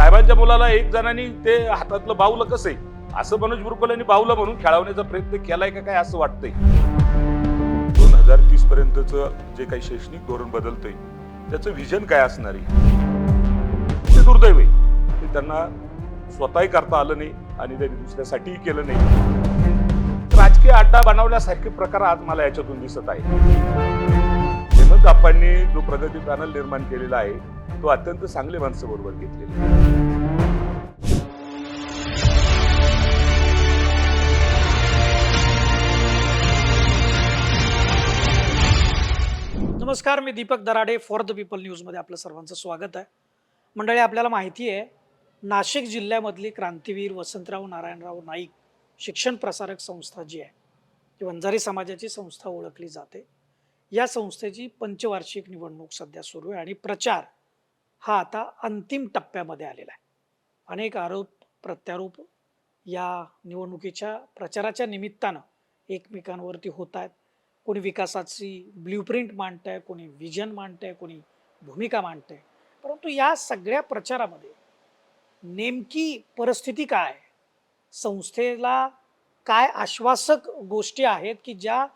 साहेबांच्या मुलाला एक जणांनी ते हातातलं बाहुलं कसं? आहे असं मनोज बुरकल यांनी बाहुलं म्हणून खेळवण्याचा प्रयत्न केलाय का काय असं वाटतंय? दोन हजार तीस पर्यंतच जे काही शैक्षणिक धोरण बदलतंय त्याचं व्हिजन काय असणार आहे? ते दुर्दैव आहे. ते त्यांना स्वतःही करता आलं नाही आणि त्यांनी दुसऱ्यासाठीही केलं नाही. राजकीय अड्डा बनवल्यासारखे प्रकार आज मला याच्यातून दिसत आहे हेमंत आप्पांनी जो प्रगती पॅनल निर्माण केलेला आहे तो अत्यंत चांगले माणसं बरोबर घेतलेले आहे. नमस्कार मी Deepak Darade for the people न्यूजमध्ये आपलं सर्वांचं स्वागत आहे मंडळी आपल्याला माहिती आहे नाशिक जिल्ह्यामधली क्रांतीवीर वसंतराव नारायणराव नाईक शिक्षण प्रसारक संस्था जी आहे ती वंजारी समाजाची संस्था ओळखली जाते या संस्थेची पंचवार्षिक निवडणूक सध्या सुरू आहे आणि प्रचार हा आता अंतिम टप्प्यामध्ये आलेला आहे. अनेक आरोप प्रत्यारोप या निवडणुकीच्या प्रचाराच्या निमित्तानं एकमेकांवरती होत आहेत. कोणी विकासाची ब्ल्यूप्रिंट मांडत आहे कोणी विजन मांडत आहे कोणी भूमिका मांडत आहे परंतु या सगळ्या प्रचारामध्ये नेमकी परिस्थिती काय आहे? संस्थेला काय आश्वासक गोष्टी आहेत की ज्या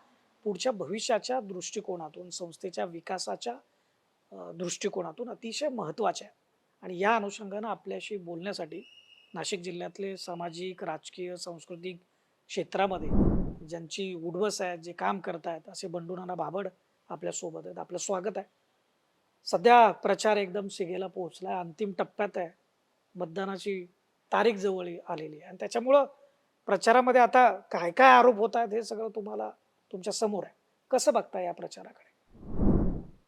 पुढच्या भविष्याच्या दृष्टिकोनातून संस्थेच्या विकासाच्या दृष्टिकोनातून अतिशय महत्त्वाच्या आहे आणि या अनुषंगानं आपल्याशी बोलण्यासाठी नाशिक जिल्ह्यातले सामाजिक राजकीय सांस्कृतिक क्षेत्रामध्ये ज्यांची उडवस आहे जे काम करत आहेत असे बंडूनाना बाबड आपल्यासोबत आहेत. आपलं स्वागत आहे. सध्या प्रचार एकदम शिगेला पोहोचला आहे अंतिम टप्प्यात आहे. मतदानाची तारीख जवळ आलेली आहे. आणि त्याच्यामुळं प्रचारामध्ये आता काय काय आरोप होत आहेत हे सगळं तुम्हाला तुमच्यासमोर आहे. कसं बघता या प्रचाराकडे?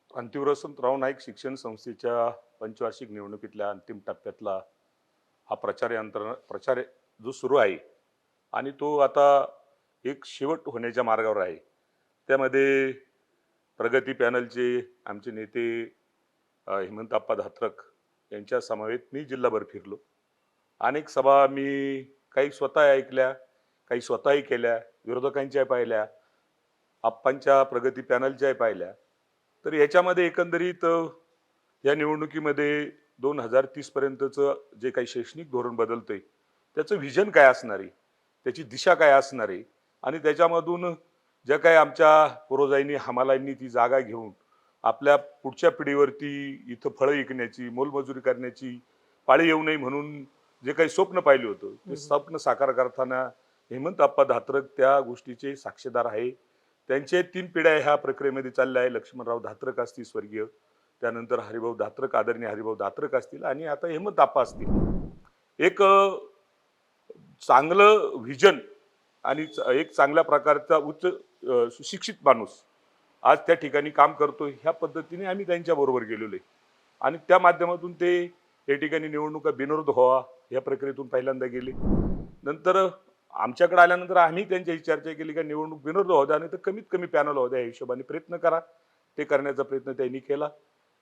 क्रांतीवसंतराव नाईक शिक्षण संस्थेच्या पंचवार्षिक निवडणुकीतल्या अंतिम टप्प्यातला हा प्रचार यंत्रणा प्रचार जो सुरू आहे आणि तो आता एक शेवट होण्याच्या मार्गावर आहे. त्यामध्ये प्रगती पॅनलचे आमचे नेते अ, हेमंतप्पा धात्रक यांच्या समवेत मी जिल्हाभर फिरलो. अनेक सभा मी काही स्वतः ऐकल्या काही स्वतःही केल्या विरोधकांच्या पाहिल्या आप्पांच्या प्रगती पॅनलच्या पाहिल्या तर याच्यामध्ये एकंदरीत या निवडणुकीमध्ये दोन हजार तीस पर्यंतचं जे काही शैक्षणिक धोरण बदलतंय त्याचं व्हिजन काय असणार आहे? त्याची दिशा काय असणार आहे? आणि त्याच्यामधून ज्या काही आमच्या पूर्वजांनी हमालांनी ती जागा घेऊन आपल्या पुढच्या पिढीवरती इथं फळं विकण्याची मोलमजुरी करण्याची पाळी येऊ नये म्हणून जे काही स्वप्न पाहिलं होतं ते. स्वप्न साकार करताना हेमंत आप्पा धात्रक त्या गोष्टीचे साक्षीदार आहे. त्यांचे तीन पिढ्या ह्या प्रक्रियेमध्ये चालल्या आहे. लक्ष्मणराव धात्रक असतील स्वर्गीय. त्यानंतर हरिभाऊ धात्रक आदरणीय हरिभाऊ धात्रक असतील आणि आता हेमंत आप्पा असतील. एक चांगलं व्हिजन आणि च- एक चांगल्या प्रकारचा उच्च सुशिक्षित माणूस आज त्या ठिकाणी काम करतो ह्या पद्धतीने आम्ही त्यांच्याबरोबर गेलेलो आहे. आणि त्या माध्यमातून ते या ठिकाणी निवडणुका बिनविरोध व्हावा या प्रक्रियेतून पहिल्यांदा गेले. नंतर आमच्याकडे आल्यानंतर आम्ही त्यांच्याशी चर्चा केली का निवडणूक बिनविरोध होऊ द्या आणि तर कमीत कमी पॅनल होऊ द्या या हिशोबाने प्रयत्न करा. ते करण्याचा प्रयत्न त्यांनी केला.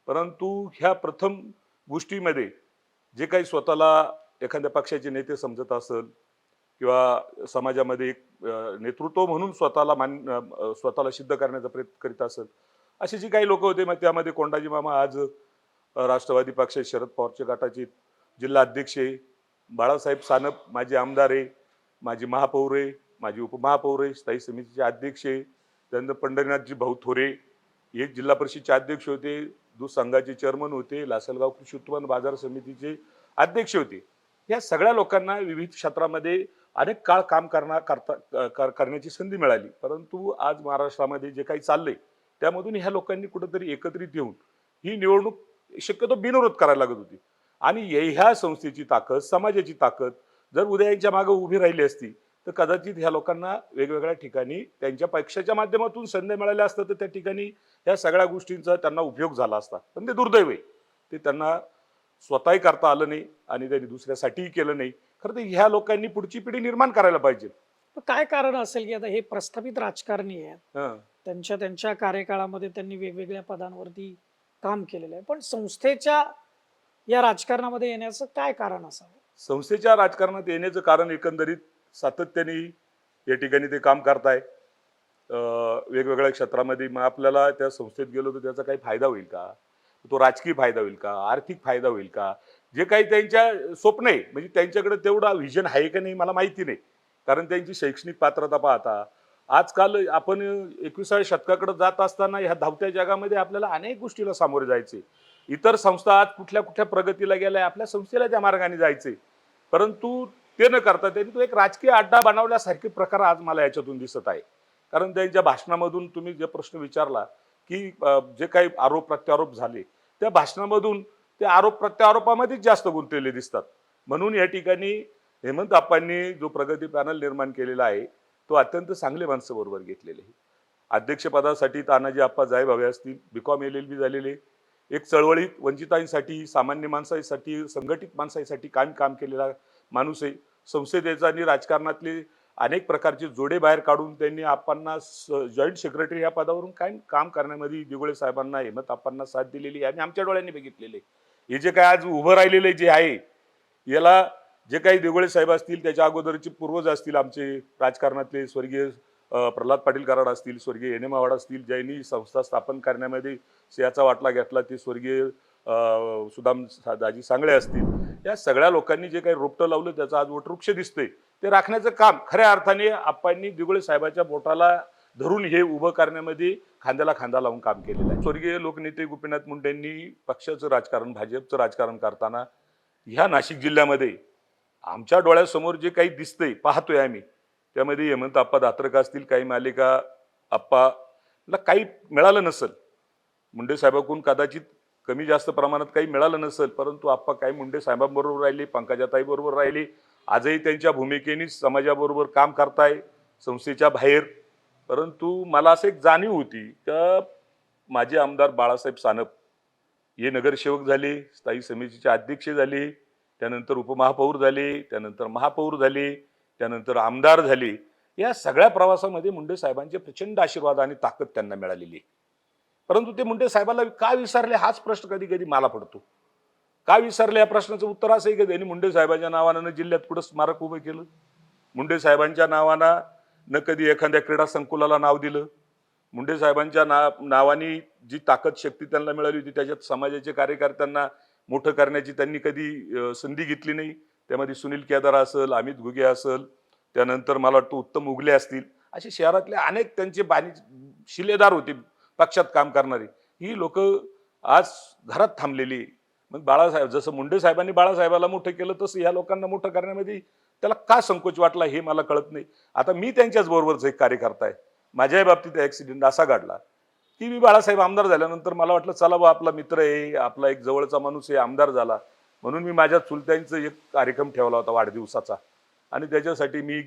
परंतु ह्या प्रथम गोष्टीमध्ये जे काही स्वतःला एखाद्या पक्षाचे नेते समजत असेल किंवा समाजामध्ये एक नेतृत्व म्हणून स्वतःला मान स्वतःला सिद्ध करण्याचा प्रयत्न करीत असेल असे जे काही लोक होते मग त्यामध्ये कोंडाजी मामा आज राष्ट्रवादी पक्ष शरद पवारच्या गटाचे जिल्हा अध्यक्ष आहे बाळासाहेब सानप माझे आमदार आहे माझी महापौर आहे माझी उपमहापौर आहे स्थायी समितीचे अध्यक्ष आहे त्यानंतर पंढरीनाथजी भाऊ थोरे. हे जिल्हा परिषदचे अध्यक्ष होते दूध संघाचे चेअरमन होते लासलगाव कृषी उत्पन्न बाजार समितीचे अध्यक्ष होते. या सगळ्या लोकांना विविध क्षेत्रामध्ये अनेक काळ काम करणार करता कर- करण्याची संधी मिळाली. परंतु आज महाराष्ट्रामध्ये जे काही चाललंय त्यामधून ह्या लोकांनी कुठंतरी एकत्रित येऊन ही निवडणूक शक्यतो बिनविरोध करायला लागत होती. आणि ह्या संस्थेची ताकद समाजाची ताकद जर उद्या यांच्या मागे उभी राहिली असती तर कदाचित ह्या लोकांना वेगवेगळ्या ठिकाणी त्यांच्या पक्षाच्या माध्यमातून संधी मिळाल्या असतं तर त्या ठिकाणी ह्या सगळ्या गोष्टींचा त्यांना उपयोग झाला असता. पण ते दुर्दैव आहे. ते त्यांना स्वतःही करता आलं नाही आणि त्यांनी दुसऱ्यासाठीही केलं नाही. खरं तर ह्या लोकांनी पुढची पिढी निर्माण करायला पाहिजे. काय कारण असेल की आता हे प्रस्थापित राजकारणी आहेत. त्यांच्या त्यांच्या कार्यकाळामध्ये त्यांनी वेगवेगळ्या पदांवरती काम केलेलं आहे. पण संस्थेच्या या राजकारणामध्ये येण्याचं काय कारण असावं? संस्थेच्या राजकारणात येण्याचं कारण एकंदरीत सातत्याने या ठिकाणी ते काम करताय. अं, वेगवेगळ्या क्षेत्रामध्ये मग आपल्याला त्या संस्थेत गेलो तर त्याचा काही फायदा होईल का? तो राजकीय फायदा होईल का? आर्थिक फायदा होईल का? जे काही त्यांच्या स्वप्न आहे म्हणजे त्यांच्याकडे तेवढा व्हिजन आहे का नाही मला माहिती नाही. कारण त्यांची शैक्षणिक पात्रता पाहता आजकाल आपण एकविसाव्या शतकाकडे जात असताना ह्या धावत्या जगामध्ये आपल्याला अनेक गोष्टीला सामोरे जायचे इतर संस्था आज कुठल्या कुठल्या प्रगतीला गेल्या आपल्या संस्थेला त्या मार्गाने जायचे. परंतु ते न करता त्यांनी तो एक राजकीय अड्डा बनवल्यासारखे प्रकार आज मला याच्यातून दिसत आहे. कारण त्यांच्या भाषणामधून तुम्ही जे प्रश्न विचारला की जे काही आरोप प्रत्यारोप झाले त्या भाषणामधून ते आरोप प्रत्यारोपामध्येच जास्त गुंतलेले दिसतात. म्हणून या ठिकाणी हेमंत आप्पांनी जो प्रगती पॅनल निर्माण केलेला आहे तो अत्यंत चांगले माणसं बरोबर घेतलेले आहे अध्यक्षपदासाठी तानाजी आप्पा जायब हवे असतील बीकॉम एल एल बी झालेले एक चळवळीत वंचितांसाठी सामान्य माणसांसाठी संघटित माणसांसाठी काम काम केलेला माणूस आहे. संसदेचा आणि राजकारणातले अनेक प्रकारचे जोडे बाहेर काढून त्यांनी आप्पांना जॉईंट सेक्रेटरी या पदावरून काय काम करण्यामध्ये दिगोळे साहेबांना हेमत आप्पांना साथ दिलेली आहे आम्ही आमच्या डोळ्यांनी बघितलेले हे जे काय आज उभं राहिलेले जे आहे याला जे काही देगोळे साहेब असतील त्याच्या अगोदरचे पूर्वज असतील आमचे राजकारणातले स्वर्गीय प्रल्हाद पाटील कराड असतील स्वर्गीय एन एम आवाड असतील ज्यांनी संस्था स्थापन करण्यामध्ये सिंहाचा वाटला घेतला ते स्वर्गीय सुदाम सा- दाजी सांगळे असतील. या सगळ्या लोकांनी जे काही रोपटं लावलं त्याचं आज वटवृक्ष दिसतंय. ते राखण्याचं काम खऱ्या अर्थाने आप्पांनी दिगुळे साहेबाच्या बोटाला धरून हे उभं करण्यामध्ये खांद्याला खांदा लावून काम केलेलं आहे. स्वर्गीय लोकनेते गोपीनाथ मुंडेंनी पक्षाचं राजकारण भाजपचं राजकारण करताना ह्या नाशिक जिल्ह्यामध्ये आमच्या डोळ्यासमोर जे काही दिसतंय पाहतोय आम्ही त्यामध्ये हेमंत आप्पा दात्रका असतील काही मालिका आप्पाला काही मिळालं नसेल. मुंडे साहेबाकडून कदाचित कमी जास्त प्रमाणात काही मिळालं नसेल परंतु आप्पा काही मुंडे साहेबांबरोबर राहिले पंकजाताईबरोबर राहिले. आजही त्यांच्या भूमिकेने समाजाबरोबर काम करताय संस्थेच्या बाहेर. परंतु मला असं एक जाणीव होती का माझे आमदार बाळासाहेब सानप हे नगरसेवक झाले स्थायी समितीचे अध्यक्ष झाले त्यानंतर उपमहापौर झाले त्यानंतर महापौर झाले. त्यानंतर आमदार झाले या सगळ्या प्रवासामध्ये मुंडे साहेबांचे प्रचंड आशीर्वाद आणि ताकद त्यांना मिळालेली. आहे परंतु ते मुंडे साहेबाला का विसरले हाच प्रश्न कधी कधी मला पडतो. का विसरले या प्रश्नाचं उत्तर असं आहे की त्यांनी मुंडे साहेबांच्या नावानं जिल्ह्यात कुठं स्मारक उभं केलं. मुंडे साहेबांच्या नावानं न कधी एखाद्या क्रीडा संकुलाला नाव दिलं. मुंडे साहेबांच्या ना नावाने जी ताकद शक्ती त्यांना मिळाली होती त्याच्यात समाजाचे कार्यकर्त्यांना मोठं करण्याची त्यांनी कधी संधी घेतली नाही. त्यामध्ये सुनील केदार असेल अमित घुगे असेल त्यानंतर मला वाटतं उत्तम उगले असतील. असे शहरातले अनेक त्यांचे बाणी शिलेदार होते पक्षात काम करणारे. ही लोक आज घरात थांबलेली. मग बाळासाहेब जसं मुंडे साहेबांनी बाळासाहेबाला मोठं केलं तसं ह्या लोकांना मोठं करण्यामध्ये त्याला का संकोच वाटला हे मला कळत नाही. आता मी त्यांच्याच बरोबरच एक कार्यकर्ता आहे. माझ्याही बाबतीत ॲक्सिडेंट असा घडला. की मी बाळासाहेब आमदार झाल्यानंतर मला वाटलं चला बा आपला मित्र आहे आपला एक जवळचा माणूस आहे आमदार झाला. म्हणून मी माझ्या चुलत्यांचा एक कार्यक्रम ठेवला होता वाढदिवसाचा. आणि त्याच्यासाठी मी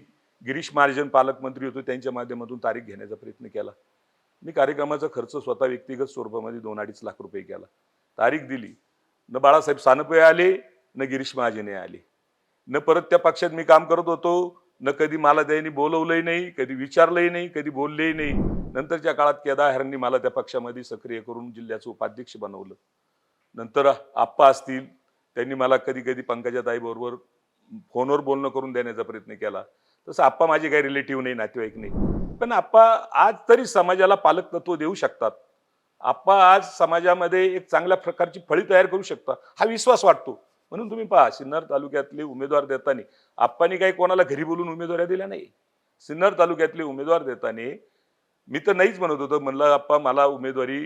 गिरीश महाजन पालकमंत्री होतो त्यांच्या माध्यमातून तारीख घेण्याचा प्रयत्न केला. मी कार्यक्रमाचा खर्च स्वतः व्यक्तिगत स्वरूपामध्ये दोन अडीच लाख रुपये केला. तारीख दिली. न बाळासाहेब सानपे आले न गिरीश महाजने आले. न परत त्या पक्षात मी काम करत होतो न कधी मला त्यांनी बोलवलंही नाही कधी विचारलंही नाही कधी बोललेही नाही. नंतरच्या काळात केदारांनी मला त्या पक्षामध्ये सक्रिय करून जिल्ह्याचं उपाध्यक्ष बनवलं. नंतर आप्पा असतील त्यांनी मला कधी कधी पंकजाताई बरोबर फोनवर बोलणं करून देण्याचा प्रयत्न केला. तसं आप्पा माझे काही रिलेटिव्ह नाही नातेवाईक नाही. पण आप्पा आज तरी समाजाला पालक तत्व देऊ शकतात. आप्पा आज समाजामध्ये एक चांगल्या प्रकारची फळी तयार करू शकतात. हा विश्वास वाटतो. म्हणून तुम्ही पहा सिन्नर तालुक्यातले उमेदवार देताना आप्पांनी काही कोणाला घरी बोलून उमेदवाऱ्या दिल्या नाही. सिन्नर तालुक्यातले उमेदवार देताना मी तर नाहीच म्हणत होतो. म्हणलं आप्पा मला उमेदवारी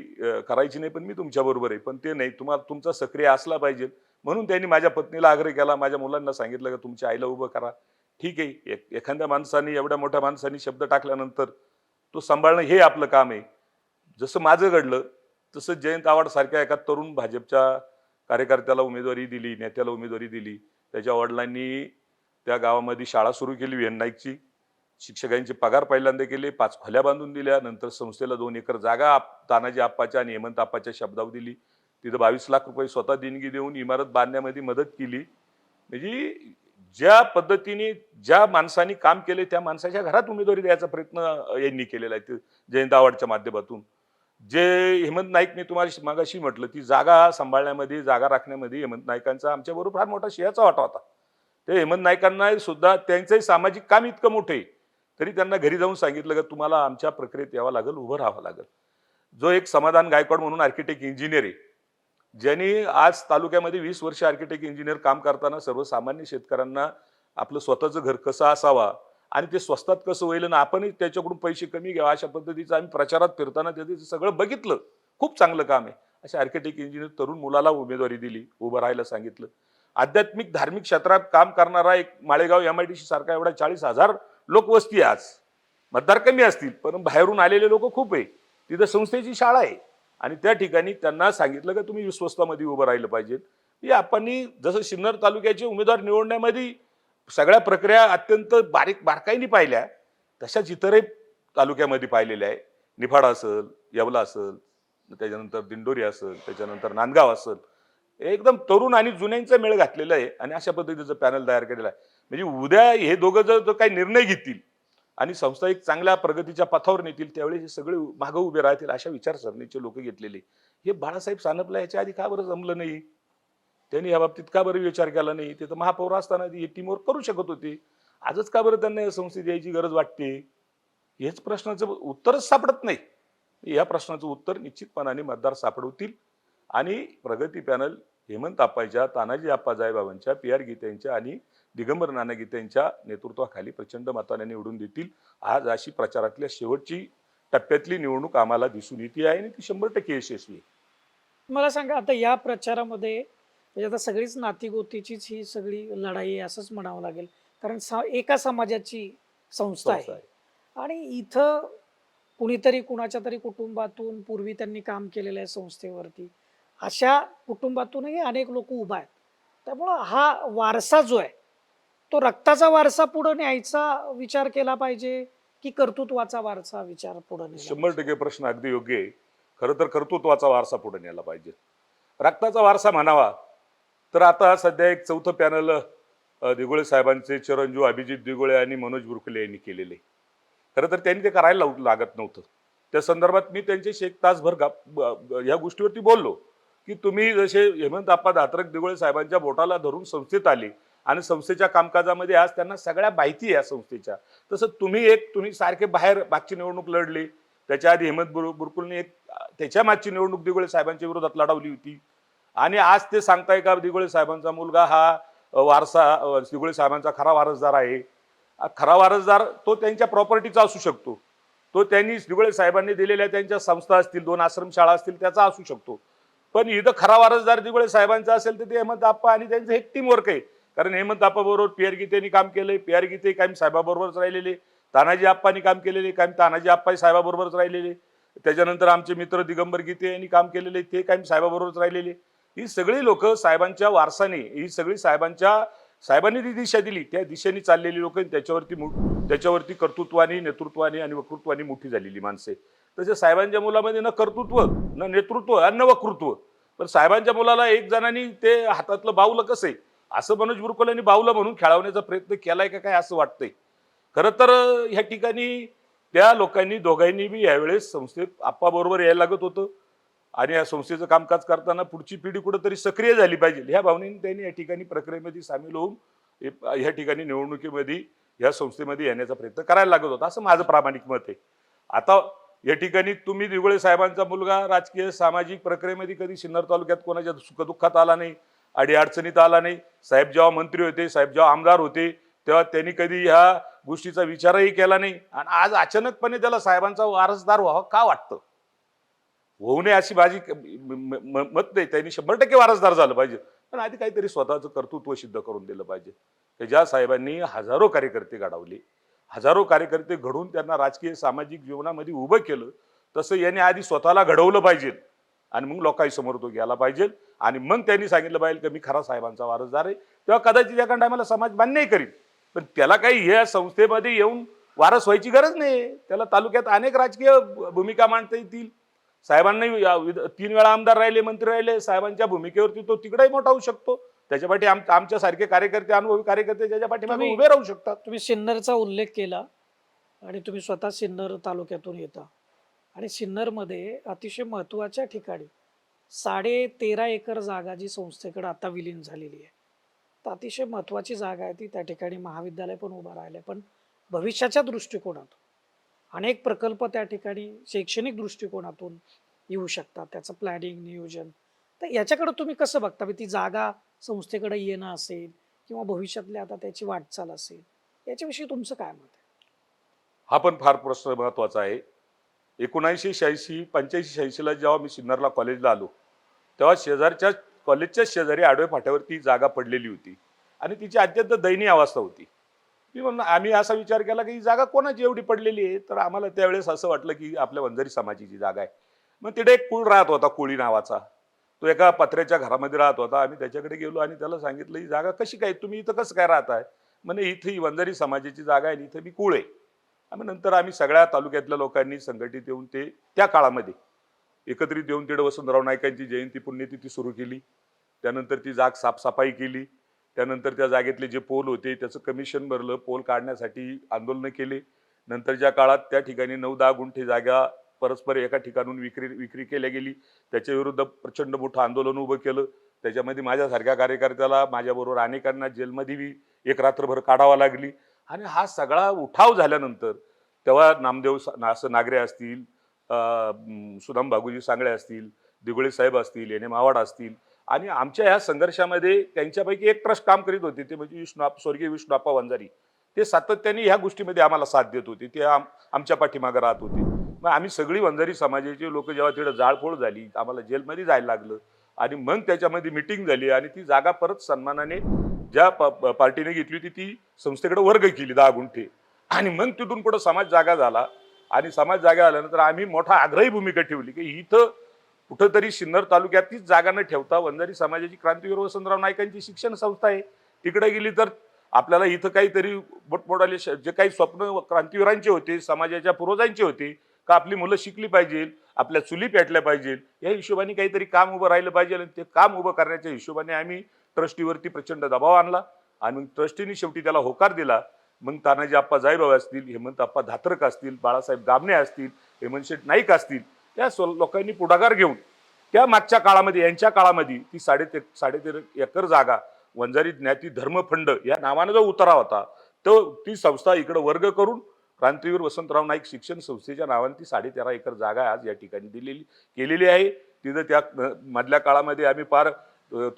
करायची नाही पण मी तुमच्या बरोबर आहे. पण ते नाही. तुम्हाला तुमचा सक्रिय असला पाहिजे. म्हणून त्यांनी माझ्या पत्नीला आग्रह केला माझ्या मुलांना सांगितलं का तुमच्या आईला उभं करा. ठीक आहे एक- एखाद्या माणसाने एवढ्या मोठ्या माणसाने शब्द टाकल्यानंतर तो सांभाळणं हे आपलं काम आहे. जसं माझं घडलं तसं जयंत आव्हाडसारख्या एका तरुण भाजपच्या कार्यकर्त्याला उमेदवारी दिली नेत्याला उमेदवारी दिली. त्याच्या वडिलांनी त्या गावामध्ये शाळा सुरू केली व्हीएन नाईकची. शिक्षकांचे पगार पहिल्यांदा केले पाच खोल्या बांधून दिल्या. नंतर संस्थेला दोन एकर जागा आप- तानाजी आप्पाच्या आणि हेमंत आप्पाच्या शब्दावर दिली. तिथं बावीस लाख रुपये स्वतः देणगी देऊन इमारत बांधण्यामध्ये मदत केली. म्हणजे ज्या पद्धतीने ज्या माणसाने काम केले त्या माणसाच्या घरात उमेदवारी द्यायचा प्रयत्न यांनी केलेला आहे. ते जयंत आव्हाडच्या माध्यमातून. जे हेमंत नाईकने तुम्हाला मागाशी म्हटलं ती जागा सांभाळण्यामध्ये जागा राखण्यामध्ये हेमंत नाईकांचा आमच्याबरोबर फार मोठा शेयाचा वाटा होता. ते हेमंत नाईकांना सुद्धा त्यांचंही सामाजिक काम इतकं मोठं आहे तरी त्यांना घरी जाऊन सांगितलं का तुम्हाला आमच्या प्रक्रियेत यावं लागेल उभं राहावं लागेल. जो एक समाधान गायकवाड म्हणून आर्किटेक्ट इंजिनियर आहे ज्यांनी आज तालुक्यामध्ये वीस वर्ष आर्किटेक्ट इंजिनियर काम करताना सर्वसामान्य शेतकऱ्यांना आपलं स्वतःचं घर कसं असावा आणि ते स्वस्तात कसं होईल आणि आपणही त्याच्याकडून पैसे कमी घ्यावा अशा पद्धतीचं आम्ही प्रचारात फिरताना त्याचं सगळं बघितलं. खूप चांगलं काम आहे. अशा आर्किटेक्ट इंजिनियर तरुण मुलाला उमेदवारी दिली उभं राहायला सांगितलं. आध्यात्मिक धार्मिक क्षेत्रात काम करणारा एक Malegaon M I D C सारखा एवढा चाळीस हजार लोकवस्ती आहे आज. मतदार कमी असतील पण बाहेरून आलेले लोक खूप आहे. तिथं संस्थेची शाळा आहे. आणि त्या ठिकाणी त्यांना सांगितलं का तुम्ही विश्वस्तामध्ये उभं राहिलं पाहिजे. म्हणजे की आपण जसं सिन्नर तालुक्याचे उमेदवार निवडण्यामध्ये सगळ्या प्रक्रिया अत्यंत बारीक बारकाईने पाहिल्या तशाच इतरही तालुक्यामध्ये पाहिलेल्या आहे. निफाड असेल येवला असेल त्याच्यानंतर दिंडोरी असेल त्याच्यानंतर नांदगाव असेल. एकदम तरुण आणि जुन्यांचा मेळ घातलेला आहे आणि अशा पद्धतीचं पॅनल तयार केलेलं आहे. म्हणजे उद्या हे दोघं जर जर काही निर्णय घेतील आणि संस्था एक चांगल्या प्रगतीच्या पथावर नेतील त्यावेळी हे सगळे मागं उभे राहतील अशा विचारसरणीचे लोक घेतलेले. हे बाळासाहेब सानपला याच्या आधी का बरं जमलं नाही? त्यांनी या बाबतीत का बरं विचार केला नाही? ते तर महापौर असताना ती टीमवर करू शकत होते. आजच का बरं त्यांना या संस्थेत यायची गरज वाटते? हेच प्रश्नाचं उत्तरच सापडत नाही. या प्रश्नाचं उत्तर निश्चितपणाने मतदार सापडवतील. आणि प्रगती पॅनल हेमंत आप्पाच्या तानाजी आप्पा जायबाबांच्या पी आर गीतेंच्या आणि दिगंबर नाना गीतेंच्या नेतृत्वाखाली प्रचंड मताने निवडून देतील. आज अशी प्रचारातल्या शेवटची टप्प्यातली निवडणूक आम्हाला दिसून येते आहे आणि ती शंभर टक्के यशस्वी मला सांगा आता या प्रचारामध्ये म्हणजे आता सगळीच नातीगोतीचीच ही सगळी लढाई असंच म्हणावं लागेल. कारण सा- एका समाजाची संस्था आहे. आणि इथं कुणीतरी कुणाच्या तरी कुटुंबातून पूर्वी त्यांनी काम केलेलं आहे संस्थेवरती. अशा कुटुंबातूनही अनेक लोक उभा आहेत. त्यामुळं हा वारसा जो आहे तो रक्ताचा वारसा पुढे न्यायचा विचार केला पाहिजे की कर्तृत्वाचा वारसा विचार पुढे शंभर टक्के प्रश्न अगदी योग्य आहे. खरं तर कर्तृत्वाचा वारसा पुढे न्यायला पाहिजे. रक्ताचा वारसा म्हणावा. तर आता सध्या एक चौथं पॅनल दिगोळे साहेबांचे चिरंजीव अभिजित दिगोळे आणि मनोज बुरकुले यांनी केलेले. खरं तर त्यांनी ते करायला लागत नव्हतं. त्या संदर्भात मी त्यांच्याशी एक तासभर गा ब- ब- या गोष्टीवरती बोललो. की तुम्ही जसे हेमंत आप्पा दात्रक दिगोळे साहेबांच्या बोटाला धरून संस्थेत आले आणि संस्थेच्या कामकाजामध्ये आज त्यांना सगळ्या माहिती आहे या संस्थेच्या. तसं तुम्ही एक तुम्ही सारखे बाहेर मागची निवडणूक लढली. त्याच्या आधी हेमंत बुरकुलने एक त्याच्या मागची निवडणूक दिगोळे साहेबांच्या विरोधात लढवली होती. आणि आज ते सांगताय का दिगोळे साहेबांचा मुलगा हा वारसा दिगोळे साहेबांचा खरा वारसदार आहे. खरा वारसदार तो त्यांच्या प्रॉपर्टीचा असू शकतो. तो त्यांनी दिगोळे साहेबांनी दिलेल्या त्यांच्या संस्था असतील दोन आश्रमशाळा असतील त्याचा असू शकतो. पण इथं खरा वारसदार दिगोळे साहेबांचा असेल तर ते हेमंत आप्पा आणि त्यांचं एक टीम वर्क आहे. कारण हेमंत आप्पा बरोबर पी आर गीतेनी काम केलंय. पी आर गीते कायम साहेबाबरोबरच राहिलेले. तानाजी आप्पानी काम केलेले. कायम तानाजी आप्पा साहेबाबरोबरच राहिलेले. त्याच्यानंतर आमचे मित्र दिगंबर गीते यांनी काम केलेले. ते कायम साहेबाबरोबरच राहिलेले. ही सगळी लोक साहेबांच्या वारसाने ही सगळी साहेबांच्या साहेबांनी जी दिशा दिली. त्या दिशेने चाललेली लोक त्याच्यावरती मो- त्याच्यावरती कर्तृत्वाने नेतृत्वाने आणि वक्तृत्वाने मोठी झालेली माणसे. तसे साहेबांच्या मुलामध्ये न कर्तृत्व न नेतृत्व आणि न वक्तृत्व. पण साहेबांच्या मुलाला एक जणांनी ते हातातलं बावलं कसं आहे? असं मनोज बुरकुल यांनी बावलं म्हणून खेळवण्याचा प्रयत्न केलाय का काय असं वाटतंय. खरं तर ह्या ठिकाणी त्या लोकांनी दोघांनी बी यावेळेस संस्थेत आप्पाबरोबर यायला लागत होतं. आणि या संस्थेचं कामकाज करताना पुढची पिढी कुठंतरी सक्रिय झाली पाहिजे. ह्या भावनेने त्यांनी या ठिकाणी प्रक्रियेमध्ये सामील होऊन या ह्या ठिकाणी निवडणुकीमध्ये या संस्थेमध्ये येण्याचा प्रयत्न करायला लागत होता. असं माझं प्रामाणिक मत आहे. आता या ठिकाणी तुम्ही दिगोळे साहेबांचा मुलगा राजकीय सामाजिक प्रक्रियेमध्ये कधी सिन्नर तालुक्यात कोणाच्या सुखदुःखात आला नाही अडी अडचणीत आला नाही साहेब जेव्हा मंत्री होते साहेब जेव्हा आमदार होते तेव्हा त्यांनी कधी ह्या गोष्टीचा विचारही केला नाही. आणि आज अचानकपणे त्याला साहेबांचा वारसदार व्हावा का वाटतं? होऊ नये अशी माझी म- म- मत नाही. त्यांनी शंभर टक्के वारसदार झालं पाहिजे. पण आधी काहीतरी स्वतःचं कर्तृत्व सिद्ध करून दिलं पाहिजे. की ज्या साहेबांनी हजारो कार्यकर्ते घडवले हजारो कार्यकर्ते घडून त्यांना राजकीय सामाजिक जीवनामध्ये उभं केलं तसं यांनी आधी स्वतःला घडवलं पाहिजे. आणि मग लोकांसमोर तो गेला पाहिजे. आणि मग त्यांनी सांगितलं पाहिजे की मी खरा साहेबांचा वारसदार आहे. तेव्हा कदाचित एका टायमाला समाज मान्यही करीन. पण त्याला काही या संस्थेमध्ये येऊन वारस व्हायची गरज नाही. त्याला तालुक्यात अनेक राजकीय भूमिका मांडता येतील. साहेबांनी या विध- तीन वेळा आमदार राहिले मंत्री राहिले साहेबांच्या भूमिकेवरती तो तिकडेही मोठा होऊ शकतो. त्याच्यापाठी आम आमच्या सारखे कार्यकर्ते अनुभवी कार्यकर्ते त्याच्या पाठीमागे उभे राहू शकतात. तुम्ही सिन्नरचा उल्लेख केला आणि तुम्ही स्वतः सिन्नर तालुक्यातून येता. आणि सिन्नरमध्ये अतिशय महत्त्वाच्या ठिकाणी साडे तेरा एकर जागा जी संस्थेकडे आता विलीन झालेली आहे. तर अतिशय महत्त्वाची जागा आहे ती त्या ठिकाणी महाविद्यालय पण उभं राहिलं पण भविष्याच्या दृष्टिकोनातून अनेक प्रकल्प त्या ठिकाणी शैक्षणिक दृष्टिकोनातून येऊ शकतात. त्याचं प्लॅनिंग नियोजन. तर याच्याकडे तुम्ही कसं बघता? म्हणजे ती जागा संस्थेकडे येणं असेल किंवा भविष्यातली आता त्याची वाटचाल असेल याच्याविषयी तुमचं काय मत आहे? हा पण फार प्रश्न महत्त्वाचा आहे. एकोणऐंशी शहाऐंशी पंच्याऐंशी शहाऐंशीला जेव्हा मी सिन्नरला कॉलेजला आलो तेव्हा शेजारच्या कॉलेजच्या शेजारी आडव्या फाट्यावर ती जागा पडलेली होती. आणि तिची अत्यंत दयनीय अवस्था होती. मी म्हणून आम्ही असा विचार केला की ही जागा कोणाची एवढी पडलेली आहे? तर आम्हाला त्यावेळेस असं वाटलं की आपल्या वंजारी समाजाची जागा आहे. मग तिथे एक कुळ राहत होता कोळी नावाचा. तो एका पत्र्याच्या घरामध्ये राहत होता. आम्ही त्याच्याकडे गेलो आणि त्याला सांगितलं ही जागा कशी काय? तुम्ही इथं कसं काय राहताय? म्हणे इथे ही वंजारी समाजाची जागा आहे आणि इथं मी कुळ आहे. आम्ही नंतर आम्ही सगळ्या तालुक्यातल्या लोकांनी संघटित येऊन ते त्या काळामध्ये एकत्रित येऊन तिकडे वसंतराव नायकांची जयंती पुण्यतिथी सुरू केली. त्यानंतर ती जाग साफसफाई केली. त्यानंतर त्या जागेतले जे पोल होते त्याचं कमिशन भरलं पोल काढण्यासाठी आंदोलनं केले. नंतरच्या काळात त्या ठिकाणी नऊ दहा गुंठे जागा परस्पर एका ठिकाणून विक्री विक्री केल्या गेली. त्याच्या विरुद्ध प्रचंड मोठं आंदोलन उभं केलं. त्याच्यामध्ये माझ्यासारख्या कार्यकर्त्याला माझ्याबरोबर अनेकांना जेलमध्ये बी एक रात्रभर काढावा लागली. आणि हा सगळा उठाव झाल्यानंतर तेव्हा नामदेव असं नागरे असतील सुदाम भागुजी सांगळे असतील दिगुळे साहेब असतील एन एम आवाड असतील आणि आमच्या ह्या संघर्षामध्ये त्यांच्यापैकी एक ट्रस्ट काम करीत होते ते म्हणजे विष्णू स्वर्गीय विष्णू आप्पा वंजारी. ते सातत्याने ह्या गोष्टीमध्ये आम्हाला साथ देत होते. ते आम आमच्या पाठीमागे राहत होते. मग आम्ही सगळी वंजारी समाजाचे लोक जेव्हा तिकडे जाळपोळ झाली आम्हाला जेलमध्ये जायला लागलं आणि मग त्याच्यामध्ये मिटिंग झाली आणि ती जागा परत सन्मानाने ज्या पार्टीने घेतली होती ती संस्थेकडे वर्ग केली दहा गुंठे. आणि मग तिथून पुढे समाज जागा झाला आणि समाज जागा झाल्यानंतर आम्ही मोठा आग्रही भूमिका ठेवली की इथं कुठंतरी सिन्नर तालुक्यात तीच जागा न ठेवता वंजारी समाजाची क्रांतीवीर वसंतराव नाईकांची शिक्षण संस्था आहे. तिकडे गेली तर आपल्याला इथं काहीतरी मोठमोठाले श- जे काही स्वप्न क्रांतीवीरांचे होते समाजाच्या पूर्वजांचे होते का आपली मुलं शिकली पाहिजे आपल्या चुली पेटल्या पाहिजे या हिशोबाने काहीतरी काम उभं राहिलं पाहिजे आणि ते काम उभं करण्याच्या हिशोबाने आम्ही ट्रस्टीवरती प्रचंड दबाव आणला आणि मग ट्रस्टीने शेवटी त्याला होकार दिला. मग तानाजी आप्पा जायभाऊ असतील हेमंत आप्पा धात्रक असतील बाळासाहेब गाबणे असतील हेमंत शेठ नाईक असतील त्या स्व- लोकांनी पुढाकार घेऊन त्या मागच्या काळामध्ये यांच्या काळामध्ये ती साडेते साडेतेर एकर जागा वंजारी ज्ञाती धर्मफंड या नावानं जो उतारा होता तो ती संस्था इकडे वर्ग करून क्रांतीवीर वसंतराव नाईक शिक्षण संस्थेच्या नावाने ती साडेतेरा एकर जागा आज या ठिकाणी दिलेली केलेली आहे. तिथं त्या मधल्या काळामध्ये आम्ही फार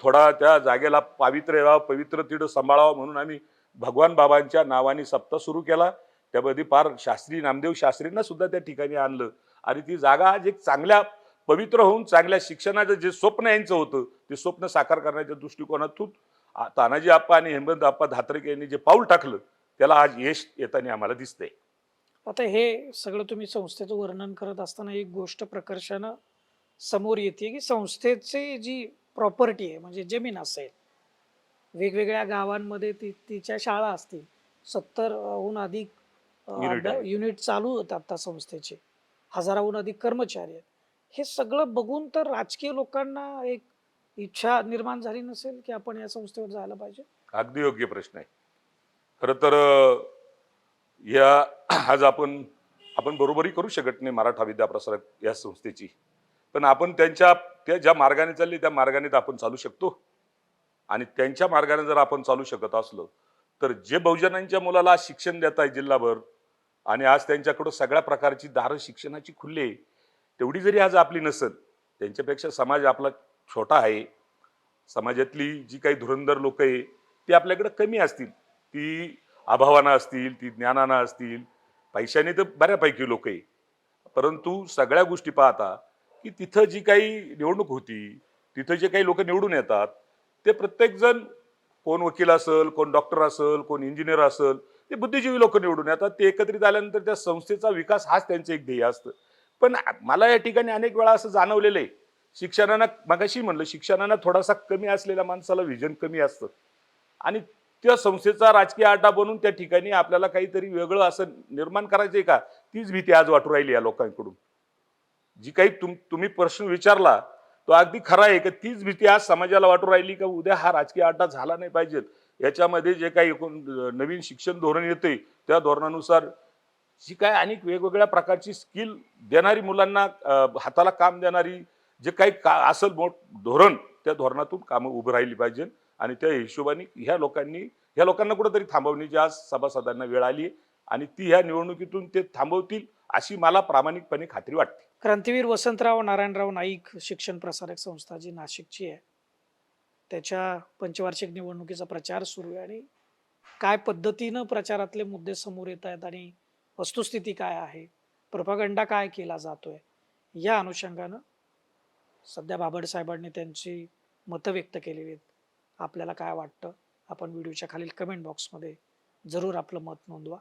थोडा त्या जागेला पावित्र्य यावं पवित्र तिथं सांभाळावं म्हणून आम्ही भगवान बाबांच्या नावाने सप्ताह सुरू केला. त्यामध्ये फार शास्त्री नामदेव शास्त्रींना सुद्धा त्या ठिकाणी आणलं. आणि ती जागा आज एक चांगल्या पवित्र होऊन चांगल्या शिक्षणाचं जे स्वप्न यांचं होतं ते स्वप्न साकार करण्याच्या दृष्टिकोनातून तानाजी आप्पा आणि हेमंत आप्पा धात्रके यांनी जे पाऊल टाकलं त्याला आज यश येताना आम्हाला दिसतंय आता हे सगळं तुम्ही संस्थेचं वर्णन करत असताना एक गोष्ट प्रकर्षानं समोर येते की संस्थेची जी प्रॉपर्टी आहे म्हणजे जमीन असेल वेगवेगळ्या गावांमध्ये ती तिच्या शाळा असतील सत्तरहून अधिक. युनिट चालू होतात त्या संस्थेचे हजाराहून अधिक कर्मचारी आहेत. हे सगळं बघून तर राजकीय लोकांना एक इच्छा निर्माण झाली नसेल की आपण या संस्थेवर जायला पाहिजे? अगदी योग्य प्रश्न आहे. खर तर या आज आपण आपण बरोबरी करू शकत नाही मराठा विद्याप्रसारक या संस्थेची. पण आपण त्यांच्या त्या ज्या मार्गाने चालली त्या मार्गाने तर आपण चालू शकतो. आणि त्यांच्या मार्गाने जर आपण चालू शकत असलो तर जे बहुजनांच्या मुलाला शिक्षण देत आहे जिल्हाभर आणि आज त्यांच्याकडं सगळ्या प्रकारची दारं शिक्षणाची खुल्ली तेवढी जरी आज आपली नसत त्यांच्यापेक्षा समाज आपला छोटा आहे. समाजातली जी काही धुरंधर लोक आहे ती आपल्याकडं कमी असतील. ती अभावानं असतील ती ज्ञानानं असतील. पैशाने तर बऱ्यापैकी लोक आहे. परंतु सगळ्या गोष्टी पाहता की तिथं जी काही निवडणूक होती तिथं जे काही लोक निवडून येतात ते प्रत्येकजण कोण वकील असेल कोण डॉक्टर असेल कोण इंजिनियर असेल ते बुद्धिजीवी लोक निवडून येतात. ते एकत्रित आल्यानंतर त्या संस्थेचा विकास हाच त्यांचं एक ध्येय असतं. पण मला या ठिकाणी अनेक वेळा असं जाणवलेलं आहे. शिक्षणानं मगाशी म्हणलं शिक्षणानं थोडासा कमी असलेल्या माणसाला व्हिजन कमी असतं. आणि त्या संस्थेचा राजकीय आटा बनून त्या ठिकाणी आपल्याला काहीतरी वेगळं असं निर्माण करायचंय का? तीच भीती आज वाटू राहिली या लोकांकडून. जी काही तुम तुम्ही प्रश्न विचारला तो अगदी खरा आहे की तीच भीती आज समाजाला वाटू राहिली का उद्या हा राजकीय आटा झाला नाही पाहिजे याच्यामध्ये जे काही एकूण नवीन शिक्षण धोरण येते त्या धोरणानुसार जी काय अनेक वेगवेगळ्या प्रकारची स्किल देणारी मुलांना हाताला काम देणारी जे काही का असेल मोठ धोरण त्या धोरणातून कामं उभं राहिली पाहिजे. आणि त्या हिशोबाने ह्या लोकांनी ह्या लोकांना कुठंतरी थांबवण्याची आज सभासदांना वेळ आली आणि ती ह्या निवडणुकीतून ते थांबवतील अशी मला प्रामाणिकपणे खात्री वाटते. क्रांतीवीर वसंतराव नारायणराव नाईक शिक्षण प्रसारक संस्था जी नाशिकची आहे त्याच्या पंचवार्षिक निवडणुकीचा प्रचार सुरू आहे आणि काय पद्धतीनं प्रचारातले मुद्दे समोर येत आहेत आणि वस्तुस्थिती काय आहे प्रपागंडा काय केला जातोय या अनुषंगानं सध्या बाबड साहेबांनी त्यांची मतं व्यक्त केलेली आहेत. आपल्याला काय वाटतं आपण व्हिडिओच्या खालील कमेंट बॉक्समध्ये जरूर आपलं मत नोंदवा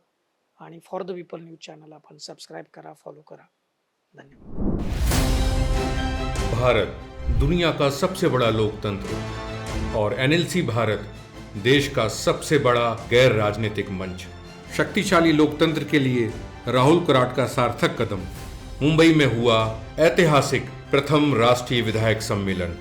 आणि for the people news channel आपण सबस्क्राईब करा फॉलो करा. धन्यवाद. भारत दुनिया का सबसे बड़ा लोकतंत्र। और एनएलसी भारत देश का सबसे बड़ा गैर राजनीतिक मंच। शक्तिशाली लोकतंत्र के लिए राहुल कराट का सार्थक कदम। मुंबई में हुआ ऐतिहासिक प्रथम राष्ट्रीय विधायक सम्मेलन।